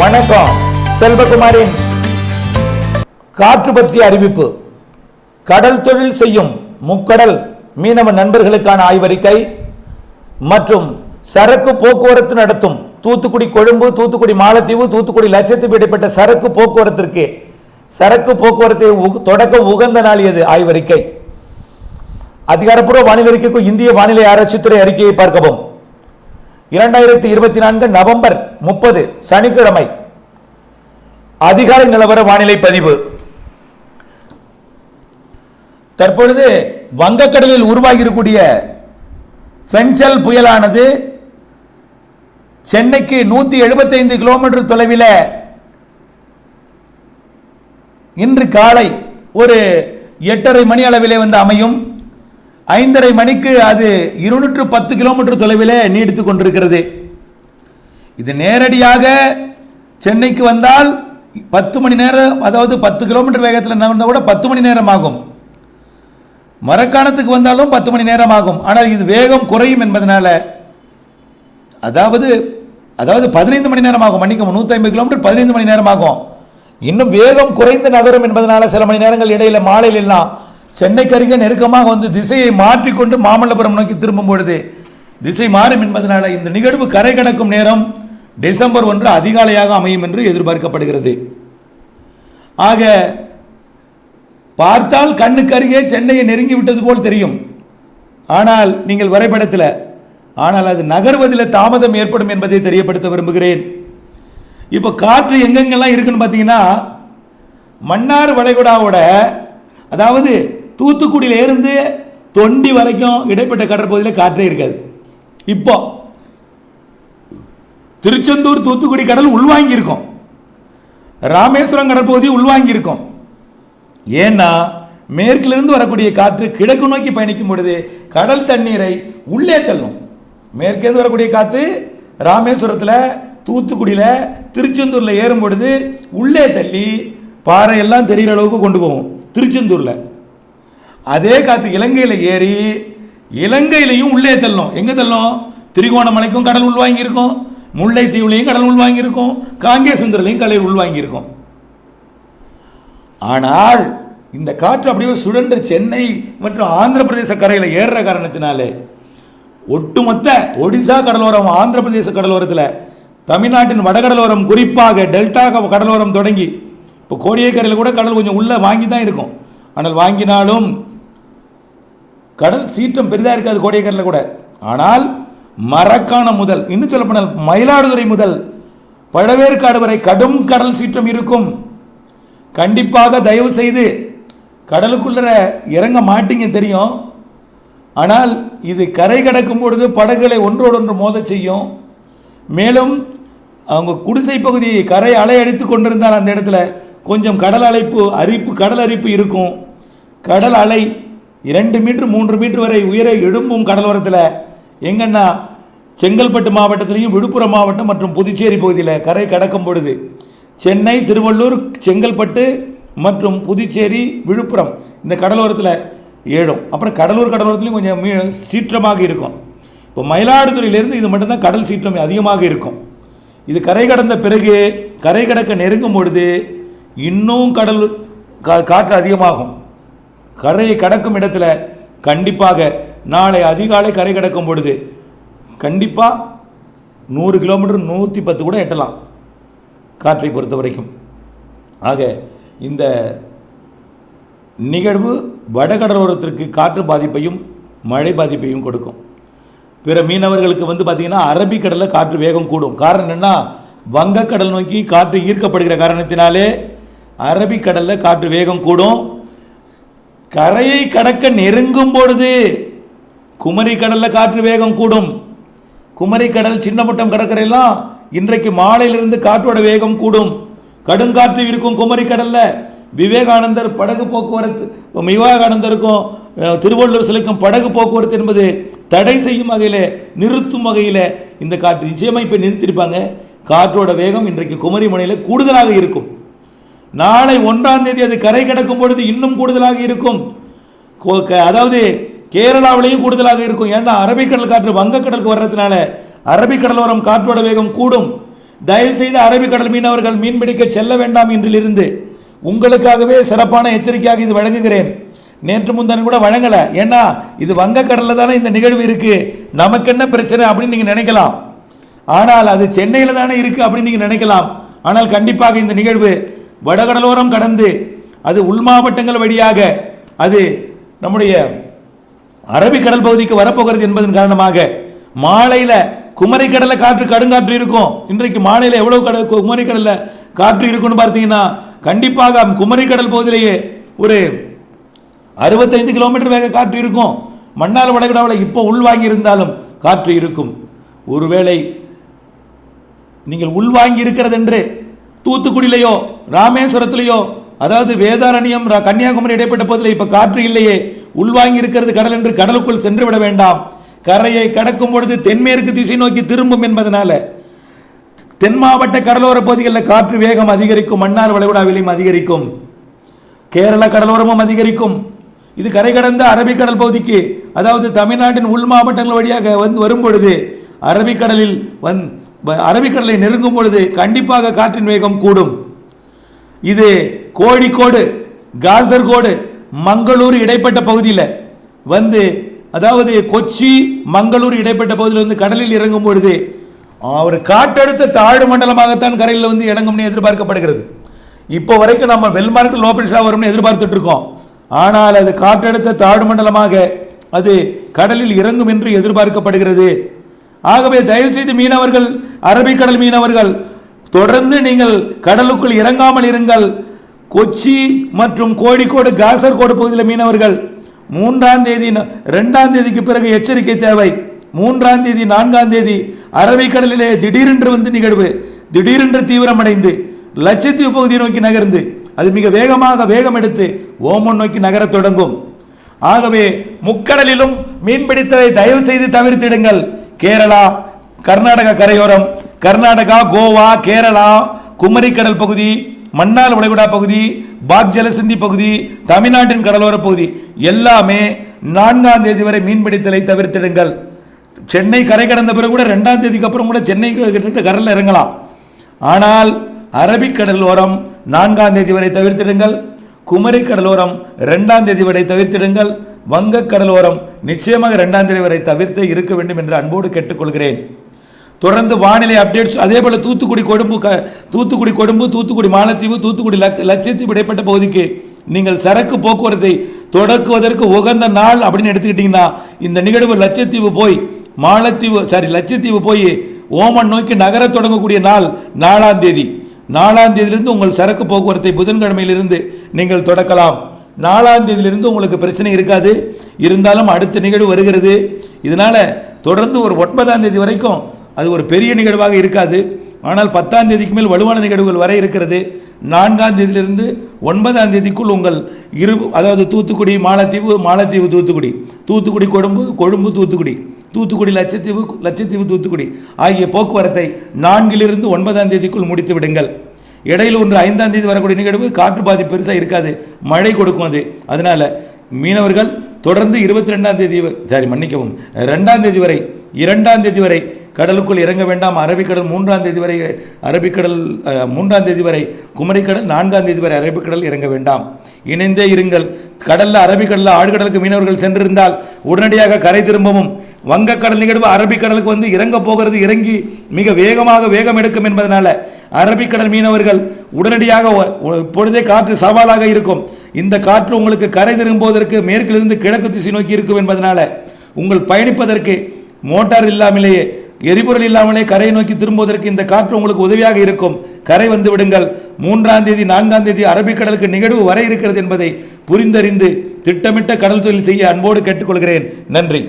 வணக்கம் செல்வகுமாரின் காற்று பற்றிய அறிவிப்பு. கடல் தொழில் செய்யும் முக்கடல் மீனவ நண்பர்களுக்கான ஆய்வறிக்கை மற்றும் சரக்கு போக்குவரத்து நடத்தும் தூத்துக்குடி கொழும்பு தூத்துக்குடி மாலத்தீவு தூத்துக்குடி லட்சத்தீவு இடைப்பட்ட சரக்கு போக்குவரத்திற்கு சரக்கு போக்குவரத்தை தொடக்க உகந்த நாள் எது ஆய்வறிக்கை. அதிகாரப்பூர்வ வானிலை இந்திய வானிலை ஆராய்ச்சித்துறை அறிக்கையை பார்க்கவும். இரண்டாயிரத்தி இருபத்தி நான்கு நவம்பர் முப்பது சனிக்கிழமை. அதிகாலை நிலவர வானிலை பதிவு. தற்பொழுது வங்கக்கடலில் உருவாகியிருக்கூடிய ஃபென்சல் புயலானது சென்னைக்கு நூற்றி எழுபத்தைந்து கிலோமீட்டர் தொலைவில் இன்று காலை ஒரு எட்டரை மணி அளவிலே வந்து அமையும். ஐந்தரை மணிக்கு அது இருநூற்று பத்து கிலோமீட்டர் தொலைவிலே நீடித்து கொண்டிருக்கிறது. இது நேரடியாக சென்னைக்கு வந்தால் பத்து மணி நேரம் அதாவது பத்து கிலோமீட்டர் வேகத்தில் நகர்ந்தால் கூட பத்து மணி நேரம் ஆகும். மரக்காணத்துக்கு வந்தாலும் பத்து மணி நேரம் ஆகும். ஆனால் இது வேகம் குறையும் என்பதனால அதாவது அதாவது பதினைந்து மணி நேரம் ஆகும். மன்னிக்கவும் நூற்றி ஐம்பது கிலோமீட்டர் பதினைந்து மணி நேரம் ஆகும். இன்னும் வேகம் குறைந்து நகரும் என்பதனால சில மணி நேரங்கள் இடையில் மாலையில் எல்லாம் சென்னைக்கு அருகே நெருக்கமாக வந்து திசையை மாற்றிக்கொண்டு மாமல்லபுரம் நோக்கி திரும்பும் பொழுது திசை மாறும் என்பதனால் இந்த நிகழ்வு கரை கடக்கும் நேரம் டிசம்பர் ஒன்று அதிகாலையாக அமையும் என்று எதிர்பார்க்கப்படுகிறது. ஆக பார்த்தால் கண்ணுக்கு அருகே சென்னையை நெருங்கி விட்டது போல் தெரியும். ஆனால் நீங்கள் வரைபடத்தில் ஆனால் அது நகர்வதில் தாமதம் ஏற்படும் என்பதை தெரியப்படுத்த விரும்புகிறேன். இப்போ காற்று எங்கெங்கெல்லாம் இருக்குன்னு பார்த்தீங்கன்னா மன்னார் வளைகுடாவோட அதாவது தூத்துக்குடியிலேருந்து தொண்டி வரைக்கும் இடைப்பட்ட கடற்பகுதியில் காற்றே இருக்காது. இப்போ திருச்செந்தூர் தூத்துக்குடி கடல் உள்வாங்கியிருக்கோம். ராமேஸ்வரம் கடற்பகுதி உள்வாங்கியிருக்கோம். ஏன்னா மேற்கிலிருந்து வரக்கூடிய காற்று கிழக்கு நோக்கி பயணிக்கும் பொழுது கடல் தண்ணீரை உள்ளே தள்ளும். மேற்கிலிருந்து வரக்கூடிய காற்று ராமேஸ்வரத்தில் தூத்துக்குடியில் திருச்செந்தூரில் ஏறும் பொழுது உள்ளே தள்ளி பாறையெல்லாம் தெரிகிற அளவுக்கு கொண்டு போவோம் திருச்செந்தூரில். அதே காற்று இலங்கையில் ஏறி இலங்கையிலையும் உள்ளே தள்ளும் எங்கே தள்ளும் திரிகோணமலைக்கும் கடல் உள்வாங்கியிருக்கும் முல்லைத்தீவுலையும் கடல் உள்வாங்கியிருக்கும் காங்கேசுந்தரிலையும் கடல் உள்வாங்கியிருக்கும் ஆனால் இந்த காற்று அப்படியே சுழன்று சென்னை மற்றும் ஆந்திர பிரதேச கரையில் ஏறுற காரணத்தினாலே ஒட்டுமொத்த ஒடிசா கடலோரம் ஆந்திர பிரதேச கடலோரத்தில் தமிழ்நாட்டின் வடகடலோரம் குறிப்பாக டெல்டா கடலோரம் தொடங்கி இப்போ கோடியக்கரையில் கூட கடல் கொஞ்சம் உள்ளே வாங்கி தான் இருக்கும். ஆனால் வாங்கினாலும் கடல் சீற்றம் பெரிதாக இருக்காது கோடியக்கரையில் கூட. ஆனால் மரக்காணம் முதல் இன்னும் சொல்லப்போனால் மயிலாடுதுறை முதல் பழவேற்காடு வரை கடும் கடல் சீற்றம் இருக்கும். கண்டிப்பாக தயவு செய்து கடலுக்குள்ள இறங்க மாட்டீங்க தெரியும். ஆனால் இது கரை கடக்கும் பொழுது படகுகளை ஒன்றோடு ஒன்று செய்யும். மேலும் அவங்க குடிசை பகுதி கரை அலை அடித்து கொண்டிருந்தால் அந்த இடத்துல கொஞ்சம் கடல் அலைப்பு அரிப்பு கடல் அரிப்பு இருக்கும். கடல் அலை இரண்டு மீட்டர் மூன்று மீட்டர் வரை உயர எழும்பும் கடலோரத்தில் எங்கன்னா செங்கல்பட்டு மாவட்டத்திலையும் விழுப்புரம் மாவட்டம் மற்றும் புதுச்சேரி பகுதியில் கரை கடக்கும் பொழுது சென்னை திருவள்ளூர் செங்கல்பட்டு மற்றும் புதுச்சேரி விழுப்புரம் இந்த கடலோரத்தில் ஏழும். அப்புறம் கடலூர் கடலோரத்துலையும் கொஞ்சம் மீ- சீற்றமாக இருக்கும். இப்போ மயிலாடுதுறையிலேருந்து இது மட்டும்தான் கடல் சீற்றம் அதிகமாக இருக்கும். இது கரை கடந்த பிறகு கரை கடக்க நெருங்கும் பொழுது இன்னும் கடல் கா- காற்று அதிகமாகும். கரையை கடக்கும் இடத்துல கண்டிப்பாக நாளை அதிகாலை கரை கடக்கும் பொழுது கண்டிப்பாக நூறு கிலோமீட்டர் நூற்றி பத்து கூட எட்டலாம் காற்றை பொறுத்த வரைக்கும். ஆக இந்த நிகழ்வு வடகடலோரத்திற்கு காற்று பாதிப்பையும் மழை பாதிப்பையும் கொடுக்கும். பிற மீனவர்களுக்கு வந்து பார்த்திங்கன்னா அரபிக்கடலில் காற்று வேகம் கூடும். காரணம் என்னென்னா வங்கக்கடல் நோக்கி காற்று ஈர்க்கப்படுகிற காரணத்தினாலே அரபிக்கடலில் காற்று வேகம் கூடும். கரையை கடக்க நெருங்கும் பொழுது குமரி கடலில் காற்று வேகம் கூடும். குமரி கடல் சின்னமட்டம் கடற்கரையெல்லாம் இன்றைக்கு மாலையிலிருந்து காற்றோட வேகம் கூடும். கடுங்காற்று இருக்கும் குமரி கடலில். விவேகானந்தர் படகு போக்குவரத்து விவேகானந்தருக்கும் திருவள்ளுவர் சிலைக்கும் படகு போக்குவரத்து என்பது தடை செய்யும் வகையில் நிறுத்தும் வகையில் இந்த காற்று நிச்சயமாக இப்போ நிறுத்தியிருப்பாங்க. காற்றோட வேகம் இன்றைக்கு குமரி முனையில் கூடுதலாக இருக்கும். நாளை ஒன்றாம் தேதி அது கரை கிடக்கும் பொழுது இன்னும் கூடுதலாக இருக்கும். கோ- க- அதாவது கேரளாவிலையும் கூடுதலாக இருக்கும். ஏன்னா அரபிக்கடல் காற்று வங்கக்கடலுக்கு வர்றதுனால அரபிக்கடலோரம் காற்றோட வேகம் கூடும். தயவு செய்து அரபிக்கடல் மீனவர்கள் மீன்பிடிக்க செல்ல வேண்டாம் என்றிலிருந்து உங்களுக்காகவே சிறப்பான எச்சரிக்கையாக இது வழங்குகிறேன். நேற்று முந்தான கூட வழங்கலை. ஏன்னா இது வங்கக்கடலில் தானே இந்த நிகழ்வு இருக்குது நமக்கு என்ன பிரச்சனை அப்படின்னு நீங்கள் நினைக்கலாம். ஆனால் அது சென்னையில் தானே இருக்குது அப்படின்னு நீங்கள் நினைக்கலாம். ஆனால் கண்டிப்பாக இந்த நிகழ்வு வடகடலோரம் கடந்து அது உள் மாவட்டங்கள் வழியாக அது நம்முடைய அரபிக்கடல் பகுதிக்கு வரப்போகிறது என்பதன் காரணமாக மாலையில் குமரிக்கடலில் காற்று கடுங்காற்று இருக்கும். இன்றைக்கு மாலையில் எவ்வளவு கடல் குமரிக்கடலில் காற்று இருக்குன்னு பார்த்தீங்கன்னா கண்டிப்பாக குமரிக்கடல் பகுதியிலேயே ஒரு அறுபத்தைந்து கிலோமீட்டர் வேக காற்று இருக்கும். மன்னார் வடகடாவில் இப்போ உள்வாங்கி இருந்தாலும் காற்று இருக்கும். ஒருவேளை நீங்கள் உள்வாங்கி இருக்கிறது என்று தூத்துக்குடியிலையோ ராமேஸ்வரத்திலேயோ அதாவது வேதாரண்யம் கன்னியாகுமரி இடைப்பட்ட பகுதியில் இப்போ காற்று இல்லையே உள்வாங்கி இருக்கிறது கடல் என்று கடலுக்குள் சென்று விட வேண்டாம். கரையை கடக்கும் பொழுது தென்மேற்கு திசை நோக்கி திரும்பும் என்பதனால தென் மாவட்ட கடலோர பகுதிகளில் காற்று வேகம் அதிகரிக்கும் மன்னார் வளைகுடாவிலையும் அதிகரிக்கும். கேரள கடலோரமும் அதிகரிக்கும். இது கரை கடந்த அரபிக்கடல் பகுதிக்கு அதாவது தமிழ்நாட்டின் உள் மாவட்டங்கள் வழியாக வந்து வரும் பொழுது அரபிக்கடலில் வந் அரபிக்கடலை நெருங்கும் பொழுது கண்டிப்பாக காற்றின் வேகம் கூடும். இது கோழிக்கோடு காசர்கோடு மங்களூர் இடைப்பட்ட பகுதியில் வந்து அதாவது கொச்சி மங்களூர் இடைப்பட்ட பகுதியில் வந்து கடலில் இறங்கும் பொழுது ஒரு காற்றழுத்த தாழ்வு மண்டலமாகத்தான் கரையில் வந்து இறங்கும்னு எதிர்பார்க்கப்படுகிறது. இப்போ வரைக்கும் நம்ம வெல்மார்க்கு லோ வரும்னு எதிர்பார்த்துட்டு இருக்கோம் ஆனால் அது காற்றழுத்த தாழ்வு மண்டலமாக அது கடலில் இறங்கும் என்று எதிர்பார்க்கப்படுகிறது. ஆகவே தயவு செய்து மீனவர்கள் அரபிக்கடல் மீனவர்கள் தொடர்ந்து நீங்கள் கடலுக்குள் இறங்காமல் இருங்கள். கொச்சி மற்றும் கோழிக்கோடு காசர்கோடு பகுதியில் மீனவர்கள் மூன்றாம் தேதி ரெண்டாம் தேதிக்கு பிறகு எச்சரிக்கை தேவை. மூன்றாம் தேதி நான்காம் தேதி அரபிக்கடலிலே திடீரென்று வந்து நிகழ்வு. திடீரென்று தீவிரமடைந்து லட்சத்தீவு பகுதியை நோக்கி நகர்ந்து அது மிக வேகமாக வேகம் எடுத்து ஓமன் நோக்கி நகரத் தொடங்கும். ஆகவே முக்கடலிலும் மீன்பிடித்ததை தயவு செய்து தவிர்த்திடுங்கள். கேரளா கர்நாடகா கரையோரம் கர்நாடகா கோவா கேரளா குமரிக்கடல் பகுதி மன்னார் வளைகுடா பகுதி பாக் ஜலசந்தி பகுதி தமிழ்நாட்டின் கடலோர பகுதி எல்லாமே நான்காம் தேதி வரை மீன்பிடித்தலை தவிர்த்திடுங்கள். சென்னை கரை கடந்த பிறகு கூட ரெண்டாம் தேதிக்கு அப்புறம் கூட சென்னை கிட்ட கடலில் இறங்கலாம். ஆனால் அரபிக்கடல் ஓரம் நான்காம் தேதி வரை தவிர்த்திடுங்கள். குமரி கடலோரம் ரெண்டாம் தேதி வரை தவிர்த்திடுங்கள். வங்கக் கடலோரம் நிச்சயமாக ரெண்டாம் தேதி வரை தவிர்த்து இருக்க வேண்டும் என்று அன்போடு கேட்டுக்கொள்கிறேன். தொடர்ந்து வானிலை அப்டேட்ஸ் அதே போல் தூத்துக்குடி கொடும்பு க தூத்துக்குடி கொடும்பு தூத்துக்குடி மாலத்தீவு தூத்துக்குடி லக் லட்சத்தீவு இடைப்பட்ட பகுதிக்கு நீங்கள் சரக்கு போக்குவரத்தை தொடக்குவதற்கு உகந்த நாள் அப்படின்னு எடுத்துக்கிட்டிங்கன்னா இந்த நிகழ்வு லட்சத்தீவு போய் மாலத்தீவு சாரி லட்சத்தீவு போய் ஓமன் நோக்கி நகரத் தொடங்கக்கூடிய நாள் நாலாம் தேதி. நாலாம் தேதியிலிருந்து உங்கள் சரக்கு போக்குவரத்தை புதன்கிழமையிலிருந்து நீங்கள் தொடக்கலாம். நாலாம் தேதியிலிருந்து உங்களுக்கு பிரச்சனை இருக்காது. இருந்தாலும் அடுத்த நிகழ்வு வருகிறது. இதனால் தொடர்ந்து ஒரு ஒன்பதாம் தேதி வரைக்கும் அது ஒரு பெரிய நிகழ்வாக இருக்காது. ஆனால் பத்தாம் தேதிக்கு மேல் வலுவான நிகழ்வுகள் வர இருக்கிறது. நான்காம் தேதியிலிருந்து ஒன்பதாம் தேதிக்குள் உங்கள் இரு அதாவது தூத்துக்குடி மாலத்தீவு மாலத்தீவு தூத்துக்குடி. தூத்துக்குடி கொழும்பு கொழும்பு தூத்துக்குடி. தூத்துக்குடி லட்சத்தீவு லட்சத்தீவு தூத்துக்குடி. ஆகிய போக்குவரத்தை நான்கிலிருந்து ஒன்பதாம் தேதிக்குள் முடித்து விடுங்கள். இடையில் ஒன்று ஐந்தாம் தேதி வரக்கூடிய நிகழ்வு காற்று பாதிப்பு பெருசாக இருக்காது. மழை கொடுக்கும் அது. அதனால மீனவர்கள் தொடர்ந்து இருபத்தி ரெண்டாம் தேதி சாரி மன்னிக்கவும் ரெண்டாம் தேதி வரை இரண்டாம் தேதி வரை கடலுக்குள் இறங்க வேண்டாம். அரபிக்கடல் மூன்றாம் தேதி வரை அரபிக்கடல் மூன்றாம் தேதி வரை குமரிக்கடல் நான்காம் தேதி வரை அரபிக்கடல் இறங்க வேண்டாம். இணைந்தே இருங்கள். கடலில் அரபிக்கடலில் ஆழ்கடலுக்கு மீனவர்கள் சென்றிருந்தால் உடனடியாக கரை திரும்பவும். வங்கக்கடல் நிகழ்வு அரபிக்கடலுக்கு வந்து இறங்க போகிறது இறங்கி மிக வேகமாக வேகம் எடுக்கும் என்பதனால அரபிக்கடல் மீனவர்கள் உடனடியாக இப்பொழுதே காற்று சவாலாக இருக்கும். இந்த காற்று உங்களுக்கு கரை திரும்புவதற்கு மேற்கிலிருந்து கிழக்கு திசை நோக்கி இருக்கும் என்பதனால உங்கள் பயணிப்பதற்கு மோட்டார் இல்லாமலேயே எரிபொருள் இல்லாமலே கரையை நோக்கி திரும்புவதற்கு இந்த காற்று உங்களுக்கு உதவியாக இருக்கும். கரை வந்து விடுங்கள். மூன்றாம் தேதி நான்காம் தேதி அரபிக்கடலுக்கு நிகழ்வு வர இருக்கிறது என்பதை புரிந்தறிந்து திட்டமிட்ட கடல் தொழில் செய்ய அன்போடு கேட்டுக்கொள்கிறேன். நன்றி.